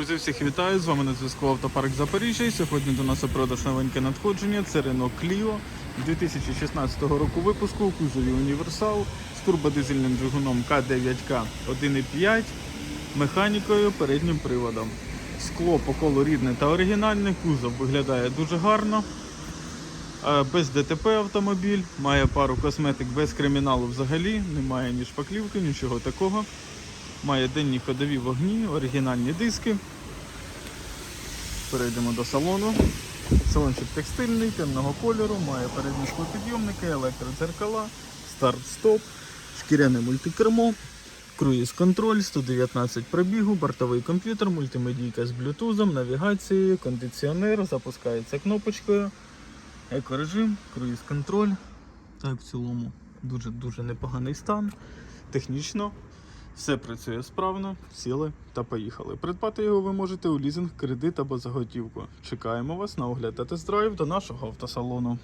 Друзі, всіх вітаю! З вами на зв'язку Автопарк Запоріжжя. І Сьогодні до нас продаж новеньке надходження. Це Renault Clio 2016 року випуску кузові Універсал з турбодизельним двигуном К9К 1.5, механікою, переднім приводом. Скло по колу рідне та оригінальне. Кузов виглядає дуже гарно. Е, Без ДТП автомобіль, має пару косметик без криміналу взагалі, немає ні шпаклівки, нічого такого. Має денні ходові вогні, оригінальні диски. Перейдемо до салону. Салончик текстильний, темного кольору, має передні склопідйомники, електродзеркала, старт-стоп, шкіряне мультикермо, круїз-контроль, 119 пробігу, бортовий комп'ютер, мультимедійка з блютузом, навігацією, кондиціонер, запускається кнопочкою, екорежим, круїз-контроль. Так, в цілому дуже-дуже непоганий стан. Технічно все працює справно, сіли та поїхали. Придбати його ви можете у лізинг, кредит або заготівку. Чекаємо вас на огляд та тест-драйв до нашого автосалону.